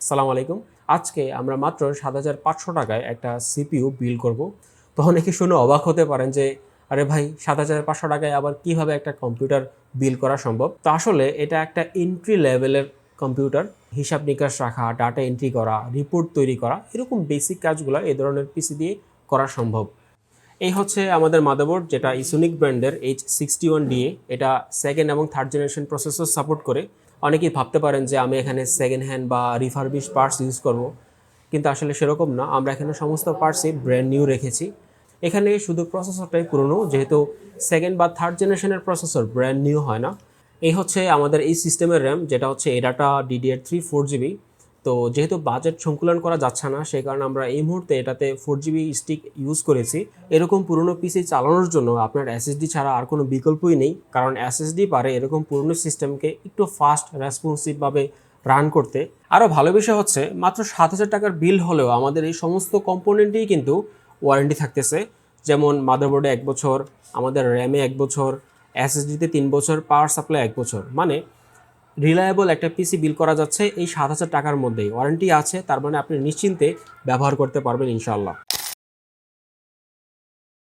সালাম আলাইকুম। আজকে আমরা মাত্র সাত হাজার পাঁচশো টাকায় একটা সিপিইউ বিল করব। তো অনেকে শুনে অবাক হতে পারেন যে, আরে ভাই, সাত হাজার পাঁচশো টাকায় আবার কীভাবে একটা কম্পিউটার বিল করা সম্ভব? তো আসলে এটা একটা এন্ট্রি লেভেলের কম্পিউটার। হিসাব নিকাশ রাখা ডাটা এন্ট্রি করা রিপোর্ট তৈরি করা, এরকম বেসিক কাজগুলো এ ধরনের পিসি দিয়ে করা সম্ভব। এই হচ্ছে আমাদের মাদারবোর্ড, যেটা ইসোনিক ব্র্যান্ডের এইচ সিক্সটি ওয়ান ডিএ এটা সেকেন্ড এবং থার্ড জেনারেশন প্রসেসর সাপোর্ট করে। অনেকেই ভাবতে পারেন যে আমি এখানে সেকেন্ড হ্যান্ড বা রিফারবিশ পার্টস ইউজ করব, কিন্তু আসলে সেরকম না। আমরা এখানে সমস্ত পার্টসই ব্র্যান্ড নিউ রেখেছি। এখানে শুধু প্রসেসরটাই পুরনো, যেহেতু সেকেন্ড বা থার্ড জেনারেশনের প্রসেসর ব্র্যান্ড নিউ হয় না। এই হচ্ছে আমাদের এই সিস্টেমের র্যাম যেটা হচ্ছে ADATA DDR three four GB তো যেহেতু বাজেট সংকুলন করা যাচ্ছে না, সেই কারণে আমরা এই মুহূর্তে এটাতে ফোর জিবি স্টিক ইউজ করেছি। এরকম পুরনো পিসি চালানোর জন্য আপনার এসএসডি ছাড়া আর কোনো বিকল্পই নেই, কারণ এসএসডি পারে এরকম পুরনো সিস্টেমকে একটু ফাস্ট রেসপন্সিভভাবে রান করতে। আরও ভালো বিষয় হচ্ছে, মাত্র সাত হাজার টাকার বিল হলেও আমাদের এই সমস্ত কম্পোনেন্টেই কিন্তু ওয়ারেন্টি থাকতেছে। যেমন মাদারবোর্ডে এক বছর, আমাদের র্যামে এক বছর এসএসডিতে তিন বছর পাওয়ার সাপ্লাই এক বছর। মানে রিলায়েবল একটা পিসি বিল করা যাচ্ছে এই সাত হাজার টাকার মধ্যেই। ওয়ারেন্টি আছে, তার মানে আপনি নিশ্চিন্তে ব্যবহার করতে পারবেন ইনশাল্লাহ